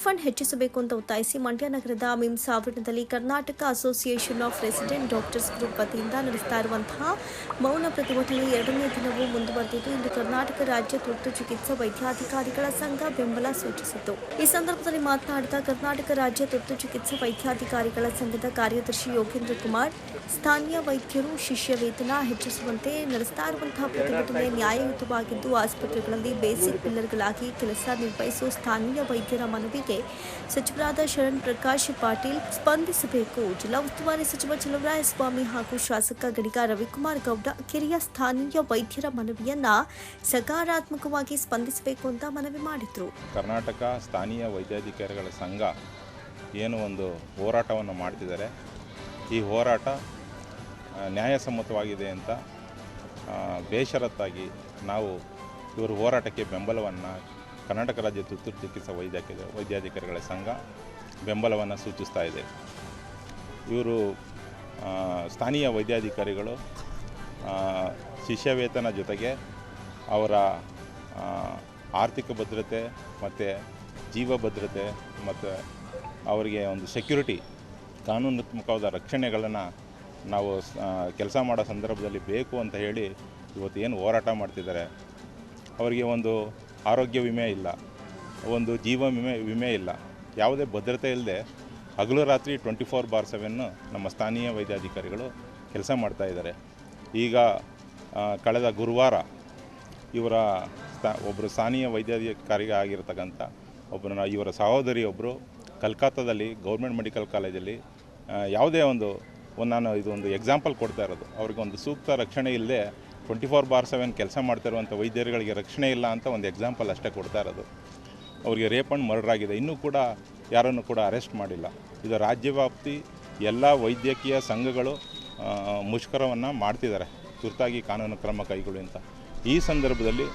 Fund ಹೆಚ್ಚಿಸಬೇಕು ಅಂತ ಒತ್ತಾಯಿಸಿ ಮಂಡ್ಯ ನಗರದ ಮಿಮ್ಸ್ ಆವರಣದಲ್ಲಿ Karnataka association of resident doctors group ವತಿಯಿಂದ ನಡೆಸ್ತಾ ಇರುವಂತಹ ಮೌನ ಪ್ರತಿಭಟನೆ ಎರಡನೇ ದಿನವೂ ಮುಂದುವರೆದಿದ್ದು, ಇಂದು ಕರ್ನಾಟಕ ರಾಜ್ಯ ತುರ್ತು ಚಿಕಿತ್ಸಾ ವೈದ್ಯಾಧಿಕಾರಿಗಳ ಸಂಘ ಬೆಂಬಲ ಸೂಚಿಸಿತು ಈ ಸಂದರ್ಭದಲ್ಲಿ ಮಾತನಾಡಿದ ಕರ್ನಾಟಕ ರಾಜ್ಯ ತುರ್ತು ಚಿಕಿತ್ಸಾ ವೈದ್ಯಾಧಿಕಾರಿಗಳ ಸಂಘದ ಕಾರ್ಯದರ್ಶಿ ಯೋಗೇಂದ್ರ ಕುಮಾರ್, ಸ್ಥಾನೀಯ ವೈದ್ಯರು ಶಿಷ್ಯ ವೇತನ ಹೆಚ್ಚಿಸುವಂತೆ ನಡೆಸ್ತಾ ಇರುವಂತಹ ಪ್ರತಿಭಟನೆ ನ್ಯಾಯಯುತವಾಗಿದ್ದು, ಆಸ್ಪತ್ರೆಗಳಲ್ಲಿ ಬೇಸಿಕ್ ಪಿಲ್ಲರ್ಗಳಾಗಿ ಕೆಲಸ ನಿರ್ವಹಿಸುವ ಸ್ಥಾನೀಯ ವೈದ್ಯರ ಸಚಿವರಾದ ಶರಣ್ ಪ್ರಕಾಶ್ ಪಾಟೀಲ್ ಸ್ಪಂದಿಸಬೇಕು. ಜಿಲ್ಲಾ ಉಸ್ತುವಾರಿ ಸಚಿವ ಚಲುವರಾಯಸ್ವಾಮಿ ಹಾಗೂ ಶಾಸಕ ಗಡಿಗ ರವಿಕುಮಾರ್ ಗೌಡ ಕಿರಿಯ ಸ್ಥಾನೀಯ ವೈದ್ಯರ ಮನವಿಯನ್ನ ಸಕಾರಾತ್ಮಕವಾಗಿ ಸ್ಪಂದಿಸಬೇಕು ಅಂತ ಮನವಿ ಮಾಡಿದ್ರು. ಕರ್ನಾಟಕ ಸ್ಥಾನೀಯ ವೈದ್ಯಾಧಿಕಾರಿಗಳ ಸಂಘ ಏನು ಒಂದು ಹೋರಾಟವನ್ನು ಮಾಡ್ತಿದ್ದಾರೆ. ಈ ಹೋರಾಟ ನ್ಯಾಯಸಮ್ಮತವಾಗಿದೆ ಅಂತ ಬೇಷರತ್ತಾಗಿ ನಾವು ಇವರು ಹೋರಾಟಕ್ಕೆ ಬೆಂಬಲವನ್ನು ಕರ್ನಾಟಕ ರಾಜ್ಯ ತುರ್ತು ಚಿಕಿತ್ಸಾ ವೈದ್ಯಕ ವೈದ್ಯಾಧಿಕಾರಿಗಳ ಸಂಘ ಬೆಂಬಲವನ್ನು ಸೂಚಿಸ್ತಾ ಇದೆ. ಇವರು ಸ್ಥಾನೀಯ ವೈದ್ಯಾಧಿಕಾರಿಗಳು ಶಿಷ್ಯವೇತನ ಶಿಷ್ಯ ವೇತನ ಜೊತೆಗೆ ಅವರ ಆರ್ಥಿಕ ಭದ್ರತೆ ಮತ್ತು ಜೀವ ಭದ್ರತೆ ಮತ್ತು ಅವರಿಗೆ ಒಂದು ಸೆಕ್ಯುರಿಟಿ ಕಾನೂನಾತ್ಮಕವಾದ ರಕ್ಷಣೆಗಳನ್ನು ನಾವು ಕೆಲಸ ಮಾಡೋ ಸಂದರ್ಭದಲ್ಲಿ ಬೇಕು ಅಂತ ಹೇಳಿ ಇವತ್ತು ಏನು ಹೋರಾಟ ಮಾಡ್ತಿದ್ದಾರೆ. ಅವರಿಗೆ ಒಂದು ಆರೋಗ್ಯ ವಿಮೆ ಇಲ್ಲ, ಒಂದು ಜೀವ ವಿಮೆ ವಿಮೆ ಇಲ್ಲ. ಯಾವುದೇ ಭದ್ರತೆ ಇಲ್ಲದೆ ಹಗಲು ರಾತ್ರಿ ಟ್ವೆಂಟಿ ಫೋರ್ ಬಾರ್ ಸೆವೆನ್ನು ನಮ್ಮ ಸ್ಥಾನೀಯ ವೈದ್ಯಾಧಿಕಾರಿಗಳು ಕೆಲಸ ಮಾಡ್ತಾ ಇದ್ದಾರೆ. ಈಗ ಕಳೆದ ಗುರುವಾರ ಇವರ ಸ್ಥಾ ಒಬ್ಬರು ಸ್ಥಾನೀಯ ವೈದ್ಯಾಧಿಕಾರಿ ಆಗಿರ್ತಕ್ಕಂಥ ಒಬ್ಬರನ್ನ ಇವರ ಸಹೋದರಿ ಒಬ್ಬರು ಕಲ್ಕತ್ತಾದಲ್ಲಿ, ಗೌರ್ಮೆಂಟ್ ಮೆಡಿಕಲ್ ಕಾಲೇಜಲ್ಲಿ ಯಾವುದೇ ಒಂದು ನಾನು ಇದು ಒಂದು ಎಕ್ಸಾಂಪಲ್ ಕೊಡ್ತಾ ಇರೋದು. ಅವ್ರಿಗೆ ಒಂದು ಸೂಕ್ತ ರಕ್ಷಣೆ ಇಲ್ಲದೆ ಟ್ವೆಂಟಿ ಫೋರ್ ಬಾರ್ ಸೆವೆನ್ ಕೆಲಸ ಮಾಡ್ತಿರುವಂಥ ವೈದ್ಯರುಗಳಿಗೆ ರಕ್ಷಣೆ ಇಲ್ಲ ಅಂತ ಒಂದು ಎಕ್ಸಾಂಪಲ್ ಅಷ್ಟೇ ಕೊಡ್ತಾ ಇರೋದು. ಅವರಿಗೆ ರೇಪ್ ಆ್ಯಂಡ್ ಮರ್ಡರ್ ಆಗಿದೆ. ಇನ್ನೂ ಕೂಡ ಯಾರನ್ನು ಕೂಡ ಅರೆಸ್ಟ್ ಮಾಡಿಲ್ಲ. ಇದು ರಾಜ್ಯವ್ಯಾಪ್ತಿ ಎಲ್ಲ ವೈದ್ಯಕೀಯ ಸಂಘಗಳು ಮುಷ್ಕರವನ್ನು ಮಾಡ್ತಿದ್ದಾರೆ. ತುರ್ತಾಗಿ ಕಾನೂನು ಕ್ರಮ ಕೈಗೊಳ್ಳಿ ಅಂತ. ಈ ಸಂದರ್ಭದಲ್ಲಿ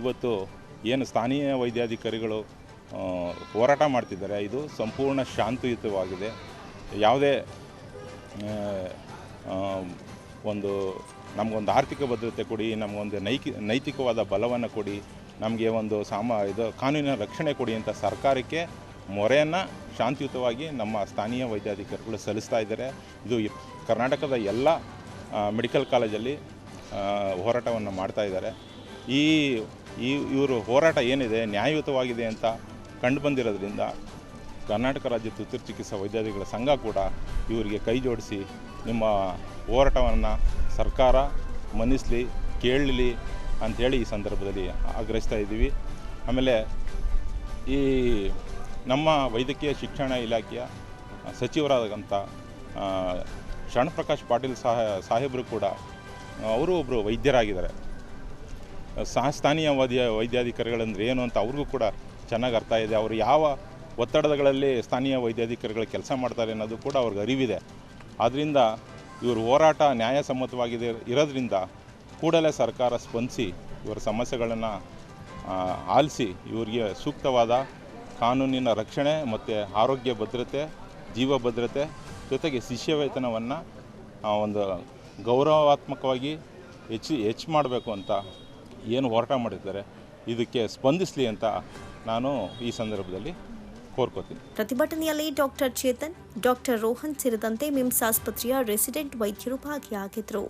ಇವತ್ತು ಏನು ಸ್ಥಾನೀಯ ವೈದ್ಯಾಧಿಕಾರಿಗಳು ಹೋರಾಟ ಮಾಡ್ತಿದ್ದಾರೆ. ಇದು ಸಂಪೂರ್ಣ ಶಾಂತಿಯುತವಾಗಿದೆ. ಯಾವುದೇ ಒಂದು ನಮಗೊಂದು ಆರ್ಥಿಕ ಭದ್ರತೆ ಕೊಡಿ, ನಮಗೊಂದು ನೈಕಿ, ನೈತಿಕವಾದ ಬಲವನ್ನು ಕೊಡಿ, ನಮಗೆ ಒಂದು ಸಾಮ, ಇದು ಕಾನೂನಿನ ರಕ್ಷಣೆ ಕೊಡಿ ಅಂತ ಸರ್ಕಾರಕ್ಕೆ ಮೊರೆಯನ್ನು ಶಾಂತಿಯುತವಾಗಿ ನಮ್ಮ ಸ್ಥಾನೀಯ ವೈದ್ಯಾಧಿಕಾರಿಗಳು ಸಲ್ಲಿಸ್ತಾ ಇದ್ದಾರೆ. ಇದು ಕರ್ನಾಟಕದ ಎಲ್ಲ ಮೆಡಿಕಲ್ ಕಾಲೇಜಲ್ಲಿ ಹೋರಾಟವನ್ನು ಮಾಡ್ತಾ ಇದ್ದಾರೆ. ಈ, ಇವರು ಹೋರಾಟ ಏನಿದೆ, ನ್ಯಾಯಯುತವಾಗಿದೆ ಅಂತ ಕಂಡು ಬಂದಿರೋದ್ರಿಂದ ಕರ್ನಾಟಕ ರಾಜ್ಯ ತುರ್ತು ಚಿಕಿತ್ಸಾ ವೈದ್ಯಾಧಿಗಳ ಸಂಘ ಕೂಡ ಇವರಿಗೆ ಕೈ ಜೋಡಿಸಿ ನಿಮ್ಮ ಹೋರಾಟವನ್ನು ಸರ್ಕಾರ ಮನ್ನಿಸಲಿ, ಕೇಳಲಿ ಅಂಥೇಳಿ ಈ ಸಂದರ್ಭದಲ್ಲಿ ಆಗ್ರಹಿಸ್ತಾ ಇದ್ದೀವಿ. ಆಮೇಲೆ ಈ ನಮ್ಮ ವೈದ್ಯಕೀಯ ಶಿಕ್ಷಣ ಇಲಾಖೆಯ ಸಚಿವರಾದಂಥ ಶರಣಪ್ರಕಾಶ್ ಪ್ರಕಾಶ್ ಪಾಟೀಲ್ ಸಾಹ, ಸಾಹೇಬರು ಕೂಡ, ಅವರು ಒಬ್ಬರು ವೈದ್ಯರಾಗಿದ್ದಾರೆ. ಸಹ ಸ್ಥಾನೀಯ ವೈದ್ಯ ವೈದ್ಯಾಧಿಕಾರಿಗಳಂದ್ರೆ ಏನು ಅಂತ ಅವ್ರಿಗೂ ಕೂಡ ಚೆನ್ನಾಗಿ ಅರ್ಥ ಇದೆ. ಅವರು ಯಾವ ಒತ್ತಡಗಳಲ್ಲಿ ಸ್ಥಾನೀಯ ವೈದ್ಯಾಧಿಕಾರಿಗಳು ಕೆಲಸ ಮಾಡ್ತಾರೆ ಅನ್ನೋದು ಕೂಡ ಅವ್ರಿಗೆ ಅರಿವಿದೆ. ಆದ್ದರಿಂದ ಇವರು ಹೋರಾಟ ನ್ಯಾಯಸಮ್ಮತವಾಗಿದೆ ಇರೋದ್ರಿಂದ ಕೂಡಲೇ ಸರ್ಕಾರ ಸ್ಪಂದಿಸಿ ಇವರ ಸಮಸ್ಯೆಗಳನ್ನು ಆಲಿಸಿ ಇವರಿಗೆ ಸೂಕ್ತವಾದ ಕಾನೂನಿನ ರಕ್ಷಣೆ ಮತ್ತು ಆರೋಗ್ಯ ಭದ್ರತೆ, ಜೀವ ಭದ್ರತೆ ಜೊತೆಗೆ ಶಿಷ್ಯ ವೇತನವನ್ನು ಒಂದು ಗೌರವಾತ್ಮಕವಾಗಿ ಹೆಚ್ಚು ಹೆಚ್ಚು ಮಾಡಬೇಕು ಅಂತ ಏನು ಹೋರಾಟ ಮಾಡಿದ್ದಾರೆ. ಇದಕ್ಕೆ ಸ್ಪಂದಿಸಲಿ ಅಂತ ನಾನು ಈ ಸಂದರ್ಭದಲ್ಲಿ ಕೋರ್ಕೋತೀನಿ. ಪ್ರತಿಭಟನೆಯಲ್ಲಿ ಡಾಕ್ಟರ್ ಚೇತನ್ ಡಾಕ್ಟರ್ ರೋಹನ್ ಸೇರಿದಂತೆ ಮಿಮ್ಸ್ ಆಸ್ಪತ್ರೆಯ ರೆಸಿಡೆಂಟ್ ವೈದ್ಯರು ಭಾಗಿಯಾಗಿದ್ದರು.